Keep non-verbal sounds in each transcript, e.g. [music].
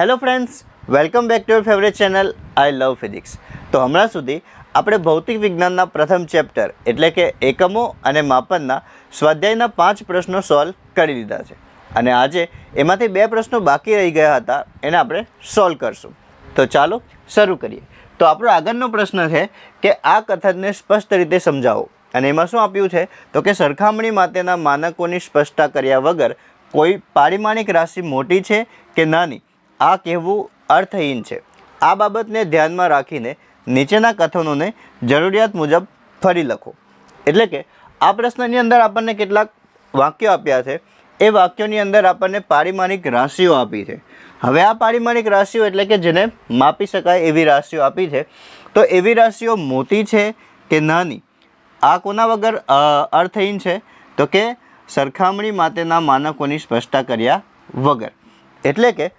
Hello friends, welcome back to your favourite channel I love physics તો હમણાં સુધી આપણે ભૌતિક વિજ્ઞાનના પ્રથમ ચેપ્ટર, એટલે કે એકમો અને માપનના સ્વાધ્યાયના પાંચ પ્રશ્નો સોલ્વ કરી દીધા છે. અને આજે એમાંથી બે પ્રશ્નો બાકી રહી ગયા હતા, એને આપણે સોલ્વ કરશું. તો ચાલો શરૂ કરીએ. તો આપણો આગળનો પ્રશ્ન છે કે આ કથનને સ્પષ્ટ રીતે સમજાવો. અને એમાં શું આપ્યું છે? તો કે સરખામણી માટેના માનકોની સ્પષ્ટતા કર્યા વગર કોઈ પારિમાણિક રાશિ મોટી છે કે નાની? આ કહેવું અર્થહીન છે. આ બાબતને ધ્યાનમાં રાખીને નીચેના કથનોને જરૂરિયાત મુજબ ફરી લખો. એટલે કે, આ પ્રશ્નની અંદર આપણને કેટલાક વાક્યો આપ્યા છે. એ વાક્યોની અંદર આપણને પારિમાણિક રાશિઓ આપી છે. હવે આ પારિમાણિક રાશિઓ એટલે કે જેને માપી શકાય એવી રાશિઓ આપી છે. તો એવી રાશિઓ મોટી છે કે નાની? આ કોના વગર અર્થહીન છે? તો કે સરખામણી માટેના માનકોની સ્પષ્ટતા કર્યા વગર. એટલે કે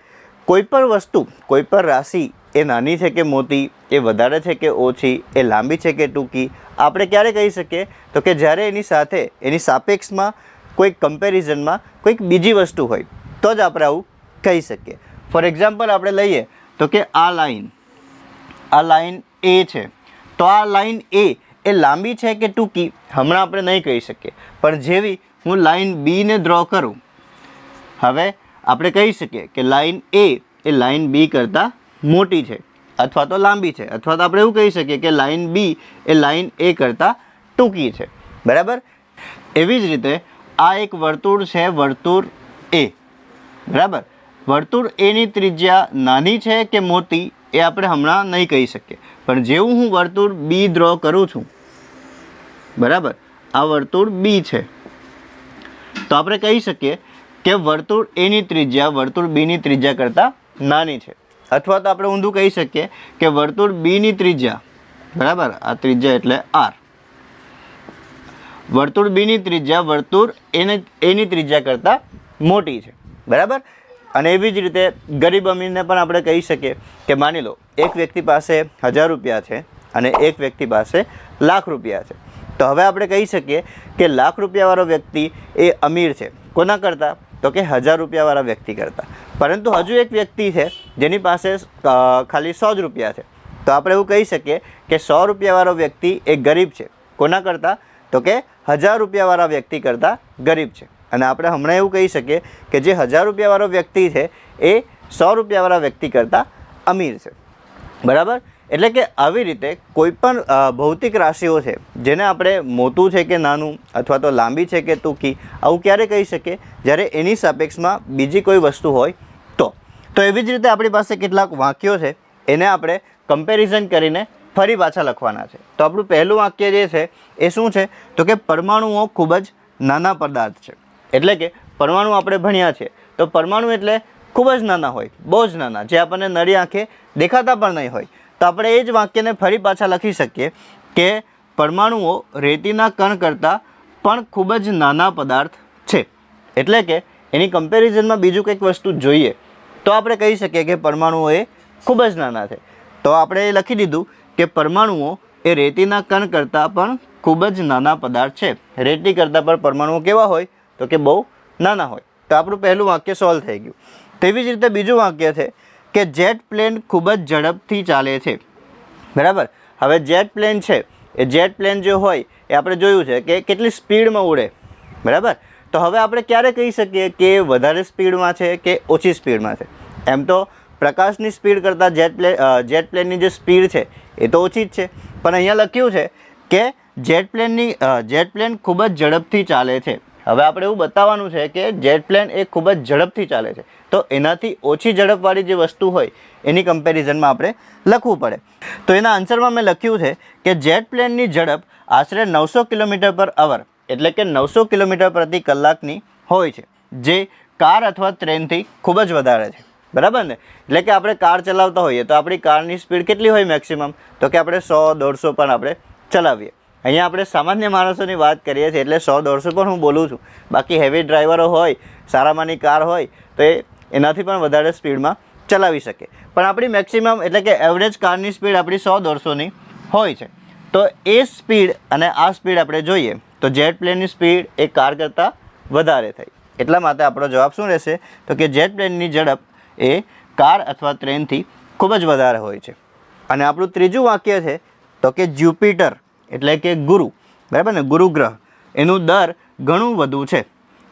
કોઈ પણ વસ્તુ કોઈ પણ રાશિ એ નાની છે કે મોટી, એ વધારે છે કે ઓછી, એ લાંબી છે કે ટૂંકી, આપણે ક્યારે કહી શકીએ? તો કે જ્યારે એની સાથે, એની સાપેક્ષમાં કોઈક કમ્પેરિઝનમાં કોઈક બીજી વસ્તુ હોય, તો જ આપણે આવું કહી શકીએ. ફોર એક્ઝામ્પલ આપણે લઈએ તો કે આ લાઈન આ લાઈન એ છે. તો આ લાઈન એ એ લાંબી છે કે ટૂંકી? હમણાં આપણે નહીં કહી શકીએ. પણ જેવી હું લાઈન બીને ડ્રો કરું, હવે આપણે કહી શકીએ કે લાઈન એ એ લાઇન બી કરતાં મોટી છે અથવા તો લાંબી છે. અથવા તો આપણે એવું કહી શકીએ કે લાઇન બી એ લાઇન એ કરતાં ટૂંકી છે. બરાબર? એવી જ રીતે આ એક વર્તુળ છે વર્તુળ એ. બરાબર? વર્તુળ એની ત્રિજ્યા નાની છે કે મોટી એ આપણે હમણાં નહીં કહી શકીએ. પણ જેવું હું વર્તુળ બી ડ્રો કરું છું, બરાબર? આ વર્તુળ બી છે. તો આપણે કહી શકીએ કે વર્તુળ એની ત્રિજ્યા, વર્તુળ બીની ત્રિજ્યા કરતાં નાની છે. અથવા તો આપણે ઊંધું કહી શકીએ કે વર્તુળ બીની ત્રિજ્યા, બરાબર? આ ત્રિજ્યા એટલે આર વર્તુળ બીની ત્રિજ્યા વર્તુળ એને એની ત્રિજ્યા કરતાં મોટી છે. બરાબર? અને એવી જ રીતે ગરીબ અમીરને પણ આપણે કહી શકીએ કે માની લો, એક વ્યક્તિ પાસે હજાર રૂપિયા છે અને એક વ્યક્તિ પાસે લાખ રૂપિયા છે. તો હવે આપણે કહી શકીએ કે લાખ રૂપિયાવાળો વ્યક્તિ એ અમીર છે. કોના કરતાં? તો કે હજાર રૂપિયાવાળા વ્યક્તિ કરતાં. પરંતુ હજુ એક વ્યક્તિ છે, જેની પાસે ખાલી સો જ રૂપિયા છે. તો આપણે એવું કહી શકીએ કે સો રૂપિયાવાળો વ્યક્તિ એ ગરીબ છે. કોના કરતાં? તો કે હજાર રૂપિયાવાળા વ્યક્તિ કરતાં ગરીબ છે. અને આપણે હમણાં એવું કહી શકીએ કે જે હજાર રૂપિયાવાળો વ્યક્તિ છે, એ સો રૂપિયાવાળા વ્યક્તિ કરતાં અમીર છે. બરાબર? એટલે કે આવી રીતે કોઈ પણ ભૌતિક રાશિઓ છે, જેને આપણે મોટું છે કે નાનું, અથવા તો લાંબી છે કે ટૂંકી, આવું ક્યારે કહી શકીએ? જ્યારે એની સાપેક્ષમાં બીજી કોઈ વસ્તુ હોય તો. તો એવી જ રીતે આપણી પાસે કેટલાક વાક્યો છે, એને આપણે કમ્પેરિઝન કરીને ફરી પાછા લખવાના છે. તો આપણું પહેલું વાક્ય જે છે, એ શું છે? તો કે પરમાણુઓ ખૂબ જ નાના પદાર્થ છે. એટલે કે પરમાણુ આપણે ભણ્યા છે. તો પરમાણુ એટલે ખૂબ જ નાના હોય, બહુ જ નાના, જે આપણને નરી આંખે દેખાતા પણ નહીં હોય. તો આપણે એ જ વાક્યને ફરી પાછા લખી શકીએ કે પરમાણુઓ રેતીના કણ કરતાં પણ ખૂબ જ નાના પદાર્થ છે. એટલે કે એની કમ્પેરિઝનમાં બીજું કંઈક વસ્તુ જોઈએ તો આપણે કહી શકીએ કે પરમાણુઓ એ ખૂબ જ નાના છે. તો આપણે એ લખી દીધું કે પરમાણુઓ એ રેતીના કણ કરતાં પણ ખૂબ જ નાના પદાર્થ છે. રેતી કરતાં પણ પરમાણુઓ કેવા હોય? તો કે બહુ નાના હોય. તો આપણું પહેલું વાક્ય સોલ્વ થઈ ગયું. તેવી જ રીતે બીજું વાક્ય છે કે જેટ પ્લેન ખૂબ જ ઝડપથી ચાલે છે. બરાબર? હવે જેટ પ્લેન છે, એ જેટ પ્લેન જે હોય, એ આપણે જોયું છે કે કેટલી સ્પીડમાં ઉડે. બરાબર? તો હવે આપણે ક્યારે કહી શકીએ કે વધારે સ્પીડમાં છે કે ઓછી સ્પીડમાં છે? એમ તો પ્રકાશની સ્પીડ કરતાં જેટ પ્લેન જેટ પ્લેનની જે સ્પીડ છે, એ તો ઓછી જ છે. પણ અહીંયા લખ્યું છે કે જેટ પ્લેનની જેટ પ્લેન ખૂબ જ ઝડપથી ચાલે છે. હવે આપણે એવું બતાવવાનું છે કે જેટ પ્લેન એ ખૂબ જ ઝડપથી ચાલે છે. તો એનાથી ઓછી ઝડપવાળી જે વસ્તુ હોય, એની કમ્પેરિઝનમાં આપણે લખવું પડે. તો એના આન્સરમાં મેં લખ્યું છે કે જેટ પ્લેનની ઝડપ આશરે નવસો કિલોમીટર પર અવર, એટલે કે નવસો કિલોમીટર પ્રતિ કલાકની હોય છે, જે કાર અથવા ટ્રેનથી ખૂબ જ વધારે છે. બરાબર ને? એટલે કે આપણે કાર ચલાવતા હોઈએ તો આપણી કારની સ્પીડ કેટલી હોય મેક્સિમમ? તો કે આપણે સો, દોઢસો પણ આપણે ચલાવીએ. અહીંયા આપણે સામાન્ય માણસોની વાત કરીએ છીએ, એટલે સો દોઢસો પણ હું બોલું છું. બાકી હેવી ડ્રાઈવરો હોય, સારામાંની કાર હોય, તો એ એનાથી પણ વધારે સ્પીડમાં ચલાવી શકે. પણ આપણી મેક્સિમમ એટલે કે એવરેજ કારની સ્પીડ આપણી સો દોઢસોની હોય છે. તો એ સ્પીડ અને આ સ્પીડ આપણે જોઈએ, તો જેટ પ્લેનની સ્પીડ એ કાર કરતાં વધારે થઈ. એટલા માટે આપણો જવાબ શું રહેશે? તો કે જેટ પ્લેનની ઝડપ એ કાર અથવા ટ્રેનથી ખૂબ જ વધારે હોય છે. અને આપણું ત્રીજું વાક્ય છે, તો કે જ્યુપિટર એટલે કે ગુરુ. બરાબર ને? ગુરુ એનું દર ઘણું વધુ છે.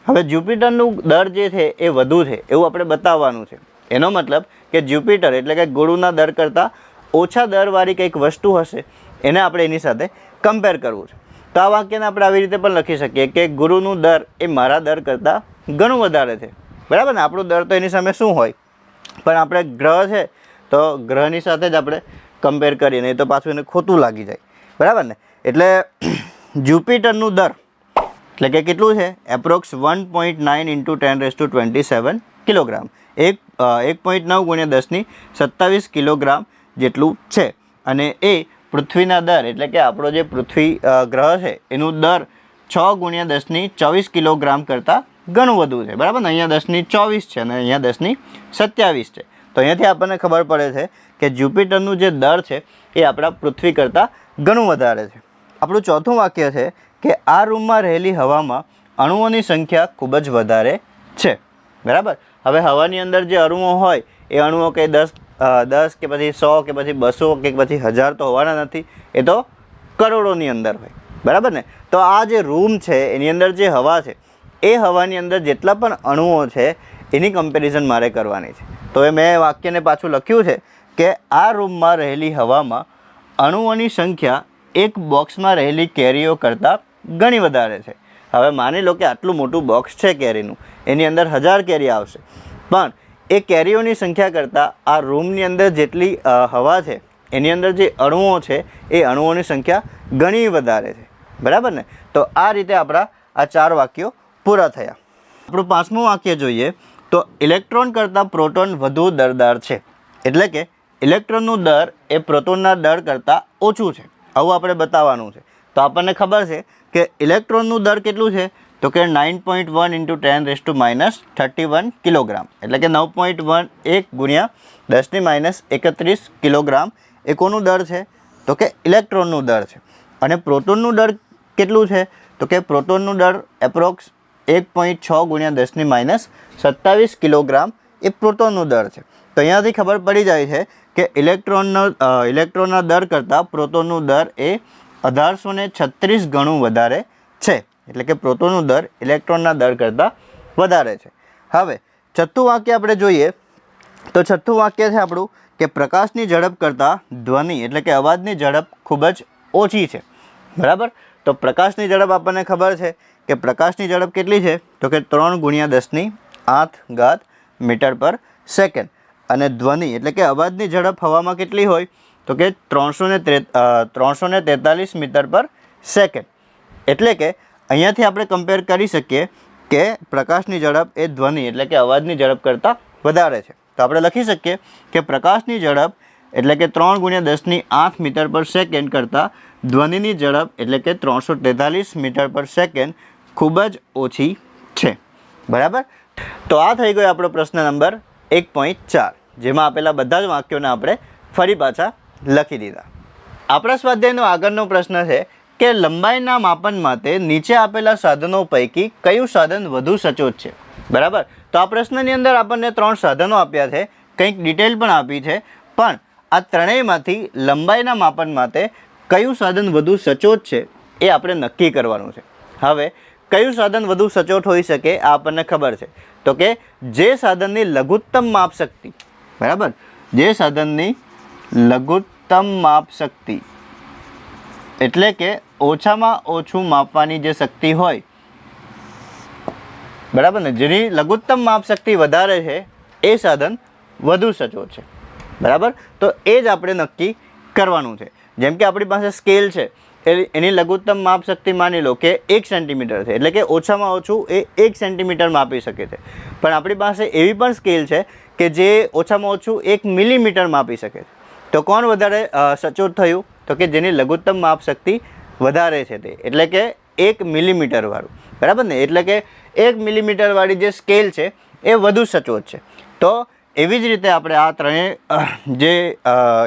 હવે જ્યુપિટરનું દર જે છે એ વધુ છે, એવું આપણે બતાવવાનું છે. એનો મતલબ કે જ્યુપિટર એટલે કે ગુરુના દર કરતાં ઓછા દરવાળી કંઈક વસ્તુ હશે, એને આપણે એની સાથે કમ્પેર કરવું છે. તો આ વાક્યને આપણે આવી રીતે પણ લખી શકીએ કે ગુરુનું દર એ મારા દર કરતાં ઘણું વધારે છે. બરાબર ને? આપણું દર તો એની સામે શું હોય? પણ આપણે ગ્રહ છે, તો ગ્રહની સાથે જ આપણે કમ્પેર કરીએ, નહીં તો પાછું એને ખોટું લાગી જાય. બરાબર ને? એટલે જુપિટરનું દર એટલે કે કેટલું છે? Approx one point nine into ten raise to twenty seven kilogram એક એક પોઈન્ટ નવ ગુણ્યા દસની સત્તાવીસ કિલોગ્રામ જેટલું છે. અને એ પૃથ્વીના દર, એટલે કે આપણો જે પૃથ્વી ગ્રહ છે, એનું દર છ ગુણ્યા દસની ચોવીસ કિલોગ્રામ કરતાં ઘણું વધુ છે. બરાબર ને? અહીંયા દસની ચોવીસ છે અને અહીંયા દસની સત્યાવીસ છે. તો અહીંયાથી આપણને ખબર પડે છે કે જ્યુપિટરનું જે દર છે એ આપણા પૃથ્વી કરતાં ઘણું વધારે છે. આપણું ચોથું વાક્ય છે કે આ રૂમમાં રહેલી હવામાં અણુઓની સંખ્યા ખૂબ જ વધારે છે. બરાબર? હવે હવાની અંદર જે અણુઓ હોય, એ અણુઓ કે દસ દસ કે પછી સો કે પછી બસો કે પછી હજાર તો હોવાના નથી, એ તો કરોડોની અંદર હોય. બરાબર ને? તો આ જે રૂમ છે, એની અંદર જે હવા છે, એ હવાની અંદર જેટલા પણ અણુઓ છે, એની કમ્પેરિઝન મારે કરવાની છે. તો એ મેં વાક્યને પાછું લખ્યું છે કે આ રૂમમાં રહેલી હવામાં અણુઓની સંખ્યા એક બોક્સમાં રહેલી કેરીઓ કરતાં ઘણી વધારે છે. હવે માની લો કે આટલું મોટું બોક્સ છે કેરીનું, એની અંદર હજાર કેરી આવશે. પણ એ કેરીઓની સંખ્યા કરતાં આ રૂમની અંદર જેટલી હવા છે, એની અંદર જે અણુઓ છે, એ અણુઓની સંખ્યા ઘણી વધારે છે. બરાબર ને? તો આ રીતે આપણા આ ચાર વાક્યો પૂરા થયા. આપણું પાંચમું વાક્ય જોઈએ તો ઇલેક્ટ્રોન કરતાં પ્રોટોન વધુ દરદાર છે. એટલે કે ઇલેક્ટ્રોનનું દર એ પ્રોટોનના દર કરતાં ઓછું છે. આવું આપણે બતાવવાનું છે. તો આપણને ખબર છે કે ઇલેક્ટ્રોનનું દર કેટલું છે? તો કે nine point one into ten raise to minus thirty one kilogram. એટલે કે નવ પોઈન્ટ વન એક ગુણ્યા દસની માઇનસ એકત્રીસ કિલોગ્રામ એ કોનું દર છે? તો કે ઇલેક્ટ્રોનનું દર છે. અને પ્રોટોનનું દર કેટલું છે? તો કે પ્રોટોનનું દર એપ્રોક્સ એક પોઈન્ટ છ ગુણ્યા દસની માઇનસ સત્તાવીસ કિલોગ્રામ એ પ્રોટોનનું દર છે. તો અહીંયાથી ખબર પડી જાય છે કે ઇલેક્ટ્રોનનો ઇલેક્ટ્રોનના દર કરતાં પ્રોટોનનું દર એ અઢારસો છત્રીસ ગણું વધારે છે. એટલે કે પ્રોટોનનું દર ઇલેક્ટ્રોનના દર કરતાં વધારે છે. હવે, છઠ્ઠું વાક્ય આપણે જોઈએ. તો છઠ્ઠું વાક્ય છે આપણું કે પ્રકાશની ઝડપ કરતાં ધ્વનિ, એટલે કે અવાજની ઝડપ ખૂબ જ ઓછી છે. બરાબર? તો પ્રકાશની ઝડપ આપણને ખબર છે કે પ્રકાશની ઝડપ કેટલી છે? તો કે ત્રણ ગુણ્યા દસની આઠ ઘાત મીટર પર સેકન્ડ. અને ધ્વનિ, એટલે કે અવાજની ઝડપ હવામાં કેટલી હોય, તો કે ત્રણસો ને ત્રે ત્રણસો ને તેતાલીસ મીટર પર સેકન્ડ. એટલે કે અહીંયાથી આપણે કમ્પેર કરી શકીએ કે પ્રકાશની ઝડપ એ ધ્વનિ, એટલે કે અવાજની ઝડપ કરતાં વધારે છે. તો આપણે લખી શકીએ કે પ્રકાશની ઝડપ, એટલે કે ત્રણ ગુણ્યા દસની આઠ મીટર પર સેકન્ડ કરતાં ધ્વનિની ઝડપ, એટલે કે ત્રણસો તેતાલીસ મીટર પર સેકન્ડ, ખૂબ જ ઓછી છે. બરાબર? તો આ થઈ ગયો આપણો પ્રશ્ન નંબર એક પોઈન્ટ ચાર. જેમાં આપેલા બધા જ વાક્યોને આપણે ફરી પાછા લખી દીધા. આપણા સ્વાધ્યાયનો આગળનો પ્રશ્ન છે કે લંબાઈના માપન માટે નીચે આપેલા સાધનો પૈકી કયું સાધન વધુ સચોટ છે? બરાબર? તો આ પ્રશ્નની અંદર આપણને ત્રણ સાધનો આપ્યા છે. કંઈક ડિટેલ પણ આપી છે. પણ આ ત્રણેયમાંથી લંબાઈના માપન માટે કયું સાધન વધુ સચોટ છે એ આપણે નક્કી કરવાનું છે. હવે, કયું સાધન વધુ સચોટ હોઈ શકે આ આપણને ખબર છે. તો કે જે સાધનની લઘુત્તમ માપ શક્તિ બરાબર? જે સાધનની લઘુત્તમ માપ શક્તિ, એટલે કે ઓછામાં ઓછું માપવાની જે શક્તિ હોય, બરાબર ને? જેની લઘુત્તમ માપ શક્તિ વધારે છે, એ સાધન વધુ સચો છે. બરાબર? તો એ જ આપણે નક્કી કરવાનું છે. જેમ કે આપણી પાસે સ્કેલ છે, એ એની લઘુત્તમ માપ શક્તિ માની લો કે એક સેન્ટીમીટર છે, એટલે કે ઓછામાં ઓછું એ એક સેન્ટીમીટર માપી શકે છે. પણ આપણી પાસે એવી પણ સ્કેલ છે કે જે ઓછામાં ઓછું એક મિલીમીટર માપી શકે તો કોણ વધારે સચોટ થયું? તો કે જેની લઘુત્તમ માપ શક્તિ વધારે છે તે. એટલે કે એક મિલીમીટરવાળું બરાબર ને? એટલે કે એક મિલીમીટરવાળી જે સ્કેલ છે, એ વધુ સચોટ છે. તો એવી જ રીતે આપણે આ ત્રણેય જે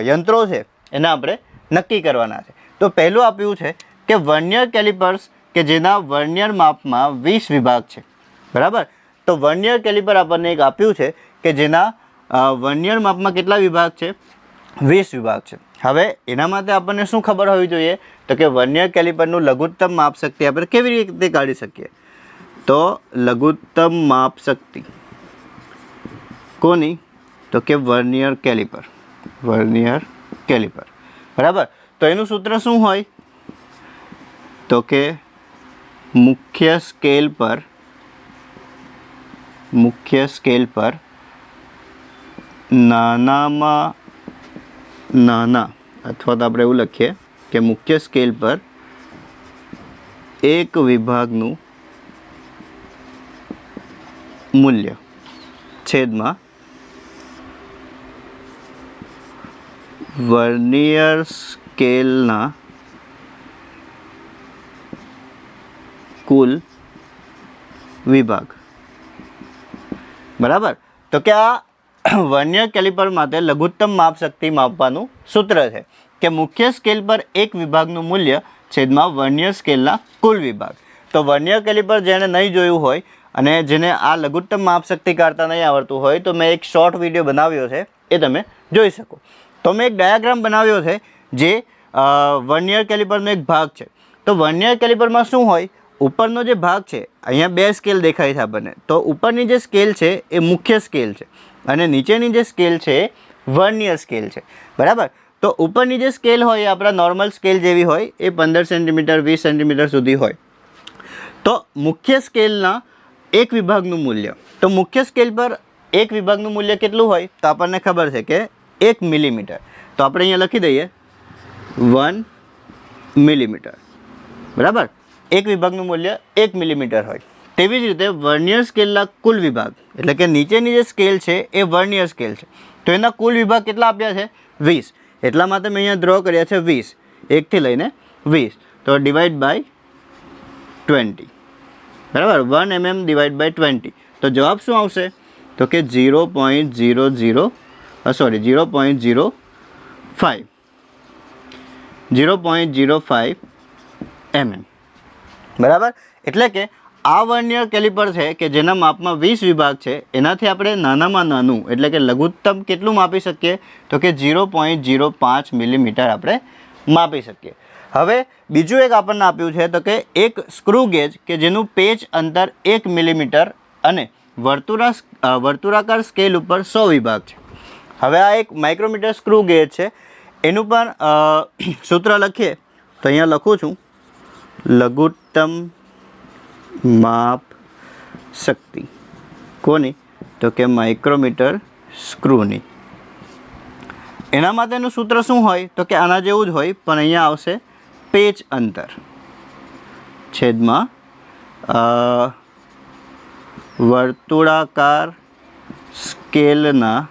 યંત્રો છે, એને આપણે નક્કી કરવાના છે. તો પહેલું આપ્યું છે કે વર્નિયર કેલિપર્સ કે જેના વર્નિયર માપમાં વીસ વિભાગ છે. બરાબર? તો વર્નિયર કેલિપર આપણને એક આપ્યું છે કે જેના વર્નિયર માપમાં કેટલા વિભાગ છે? વીસ વિભાગ છે. હવે એના માટે આપણને શું ખબર હોવી જોઈએ? તો કે વર્નિયર કેલિપરનું લઘુત્તમ માપ શક્તિ આપણે કેવી રીતે કાઢી શકીએ? તો લઘુત્તમ માપ શક્તિ કોની? તો કે વર્નિયર કેલિપર. Vernier caliper. બરાબર? તો એનું સૂત્ર શું હોય? તો કે મુખ્ય સ્કેલ પર મુખ્ય સ્કેલ પર નાનામાં નાના, અથવા તો આપણે એવું લખીએ કે મુખ્ય સ્કેલ પર એક વિભાગનું મૂલ્ય, છેદમાં વર્નિયર સ્કેલના કુલ વિભાગ. બરાબર? તો કે આ [clears throat] વર્નિયર કેલિપર માટે લઘુત્તમ માપશક્તિ માપવાનું સૂત્ર છે કે મુખ્ય સ્કેલ પર એક વિભાગનું મૂલ્ય છેદમાં વર્નિયર સ્કેલના કુલ વિભાગ. તો વર્નિયર કેલિપર જેણે નહીં જોયું હોય અને જેને આ લઘુત્તમ માપશક્તિ કાઢતા નહીં આવડતું હોય, તો મેં એક શોર્ટ વીડિયો બનાવ્યો છે, એ તમે જોઈ શકો. તો મેં એક ડાયાગ્રામ બનાવ્યો છે જે વર્નિયર કેલિપરનો એક ભાગ છે. તો વર્નિયર કેલિપરમાં શું હોય? ઉપરનો જે ભાગ છે, અહીંયા બે સ્કેલ દેખાય છે આપણને. તો ઉપરની જે સ્કેલ છે, એ મુખ્ય સ્કેલ છે અને નીચેની જે સ્કેલ છે, વર્નિયર સ્કેલ છે. બરાબર? તો ઉપરની જે સ્કેલ હોય, એ આપણા નોર્મલ સ્કેલ જેવી હોય, એ પંદર સેન્ટીમીટર, વીસ સેન્ટીમીટર સુધી હોય. તો મુખ્ય સ્કેલના એક વિભાગનું મૂલ્ય. તો મુખ્ય સ્કેલ પર એક વિભાગનું મૂલ્ય કેટલું હોય, તો આપણને ખબર છે કે એક મિલીમીટર. તો આપણે અહીંયા લખી દઈએ. One millimetre. બરાબર? એક વિભાગનું મૂલ્ય એક મિલીમીટર હોય. તેવી જ રીતે વર્નિયર સ્કેલના કુલ વિભાગ, એટલે કે નીચેની જે સ્કેલ છે એ વર્નિયર સ્કેલ છે. તો એના કુલ વિભાગ કેટલા આપ્યા છે? વીસ. એટલા માટે મેં અહીંયા ડ્રો કર્યા છે વીસ. એકથી લઈને વીસ. તો ડિવાઈડ બાય ટ્વેન્ટી બરાબર? One MM divide by twenty તો જવાબ શું આવશે? તો કે zero point zero zero sorry zero point zero five zero point zero five MM બરાબર? એટલે કે આ વર્નિયર કેલિપર છે કે જેના માપમાં વીસ વિભાગ છે, એનાથી આપણે નાનામાં નાનું, એટલે કે લઘુત્તમ કેટલું માપી શકીએ? તો કે ઝીરો પોઈન્ટ ઝીરો પાંચ મિલીમીટર આપણે માપી શકીએ. હવે બીજું એક આપણને આપ્યું છે, તો કે એક સ્ક્રૂ ગેજ કે જેનું પેચ અંતર એક મિલીમીટર અને વર્તુળા વર્તુળાકાર સ્કેલ ઉપર સો વિભાગ છે. હવે આ એક માઇક્રોમીટર સ્ક્રૂ ગેજ છે. એનું પણ સૂત્ર લખીએ. તો અહીંયા લખું છું. લઘુત્તમ માપ શક્તિ. કોની? તો કે માઇક્રોમીટર સ્ક્રૂની. એના માટેનું સૂત્ર શું હોય? તો કે આના જેવું જ હોય, પણ અહીંયા આવશે પેચ અંતર. છેદમાં વર્તુળાકાર સ્કેલના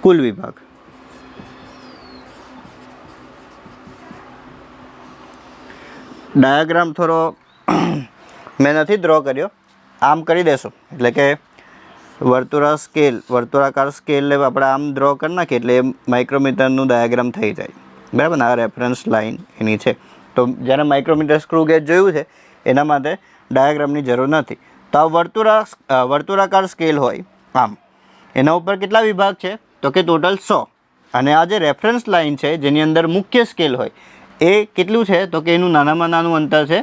કુલ વિભાગ. ડાયાગ્રામ થોડો મેં નથી ડ્રો કર્યો. આમ કરી દેશો. એટલે કે વર્તુળા સ્કેલ વર્તુળાકાર સ્કેલ આપણે આમ ડ્રો કરી નાખીએ એટલે એ માઇક્રોમીટરનું ડાયાગ્રામ થઈ જાય. બરાબર ને? આ રેફરન્સ લાઇન એની છે. તો જ્યારે માઇક્રોમીટર સ્ક્રૂ ગેજ જોયું છે, એના માટે ડાયાગ્રામની જરૂર નથી. તો આ વર્તુળા વર્તુળાકાર સ્કેલ હોય, આમ, એના ઉપર કેટલા વિભાગ છે? તો કે ટોટલ સો. અને આ જે રેફરન્સ લાઇન છે, જેની અંદર મુખ્ય સ્કેલ હોય એ કેટલું છે? તો કે એનું નાનામાં નાનું અંતર છે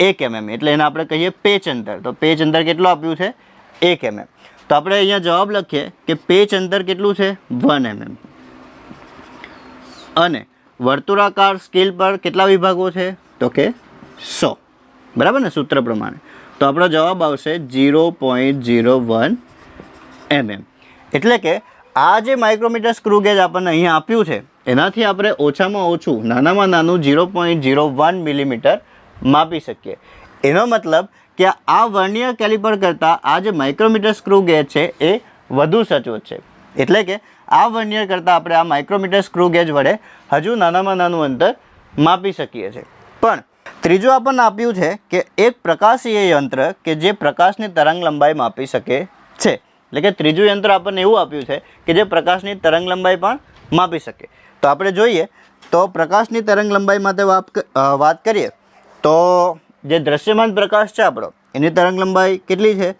એક એમએમ એટલે એને આપણે કહીએ પેચ અંતર. તો પેચ અંતર કેટલું આપ્યું છે? એક એમએમ તો આપણે અહીંયા જવાબ લખીએ કે પેચ અંતર કેટલું છે? વન એમએમ અને વર્તુળાકાર સ્કેલ પર કેટલા વિભાગો છે? તો કે સો. બરાબર ને? સૂત્ર પ્રમાણે. તો આપણો જવાબ આવશે zero point zero one MM એટલે કે આ જે માઇક્રોમીટર સ્ક્રૂ આપણને અહીંયા આપ્યું છે, એનાથી આપણે ઓછામાં ઓછું, નાનામાં નાનું zero point zero one millimetre માપી શકીએ. એનો મતલબ કે આ વર્નિયર કેલિપર કરતાં આ જે માઇક્રોમીટર સ્ક્રૂ ગેજ છે, એ વધુ સચોટ છે. એટલે કે આ વર્નિયર કરતાં આપણે આ માઇક્રોમીટર સ્ક્રૂ ગેજ વડે હજુ નાનામાં નાનું અંતર માપી શકીએ છીએ. પણ ત્રીજું આપણને આપ્યું છે કે એક પ્રકાશીય યંત્ર કે જે પ્રકાશની તરંગ લંબાઈ માપી શકે છે. એટલે કે ત્રીજું યંત્ર આપણને એવું આપ્યું છે કે જે પ્રકાશની તરંગ લંબાઈ પણ માપી શકે. તો આપણે જોઈએ, તો પ્રકાશની તરંગ લંબાઈ માટે વાત કરીએ, તો જે દ્રશ્યમાન પ્રકાશ છે આપણો, એની તરંગ લંબાઈ કેટલી છે?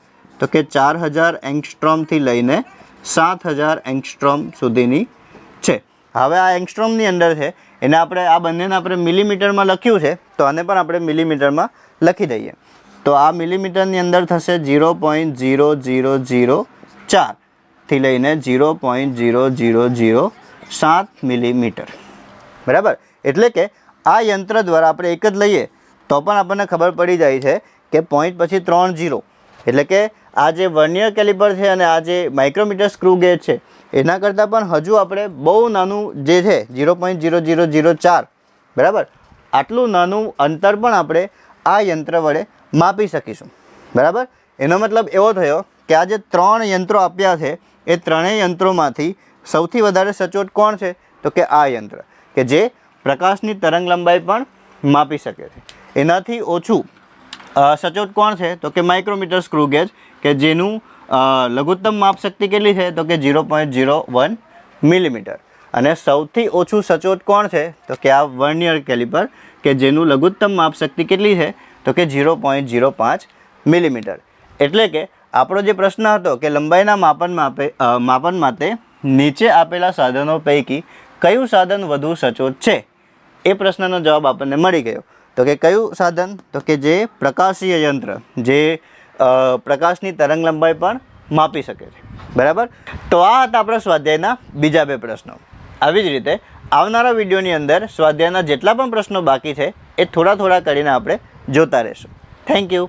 તો કે ચાર હજાર એંગસ્ટ્રોમથી લઈને સાત હજાર એંગસ્ટ્રોમ સુધીની છે. હવે આ એંગસ્ટ્રોમની અંદર છે, એને આપણે, આ બંનેને આપણે મિલીમીટરમાં લખ્યું છે, તો આને પણ આપણે મિલીમીટરમાં લખી દઈએ. તો આ મિલીમીટરની અંદર થશે zero point zero zero zero ચારથી લઈને zero point zero zero zero સાત મિલીમીટર. બરાબર? એટલે કે આ યંત્ર દ્વારા આપણે એક જ લઈએ, તો પણ આપણને ખબર પડી જાય છે કે પોઈન્ટ પછી ત્રણ જીરો એટલે કે આ જે વર્નિયર કેલિબર છે અને આ જે માઇક્રોમીટર સ્ક્રૂ ગેજ છે, એના કરતાં પણ હજુ આપણે બહુ નાનું જે છે, zero point zero zero zero ચાર, બરાબર? આટલું નાનું અંતર પણ આપણે આ યંત્ર વડે માપી શકીશું. બરાબર? એનો મતલબ એવો થયો કે આ જે ત્રણ યંત્રો આપ્યા છે, એ ત્રણેય યંત્રોમાંથી સૌથી વધારે સચોટ કોણ છે? તો કે આ યંત્ર, કે જે પ્રકાશની તરંગ લંબાઈ પણ માપી શકે છે. એનાથી ઓછું સચોટ કોણ છે? તો કે માઇક્રોમીટર સ્ક્રૂ ગેજ, કે જેનું લઘુત્તમ માપ શક્તિ કેટલી છે? તો કે zero point zero one millimetre. અને સૌથી ઓછું સચોટ કોણ છે? તો કે આ વર્નિયર કેલિપર, કે જેનું લઘુત્તમ માપ શક્તિ કેટલી છે? તો કે ઝીરો પોઈન્ટ ઝીરો પાંચ મિલીમીટર. એટલે કે આપણો જે પ્રશ્ન હતો કે લંબાઈના માપન માપે માપન માટે નીચે આપેલા સાધનો પૈકી કયું સાધન વધુ સચોટ છે? એ પ્રશ્નનો જવાબ આપણને મળી ગયો. તો કે કયું સાધન? તો કે જે પ્રકાશીય યંત્ર, જે પ્રકાશની તરંગ લંબાઈ પણ માપી શકે છે. બરાબર? તો આ હતા આપણા સ્વાધ્યાયના બીજા બે પ્રશ્નો. આવી જ રીતે આવનારા વિડીયોની અંદર સ્વાધ્યાયના જેટલા પણ પ્રશ્નો બાકી છે, એ થોડા થોડા કરીને આપણે જોતા રહેશું. Thank you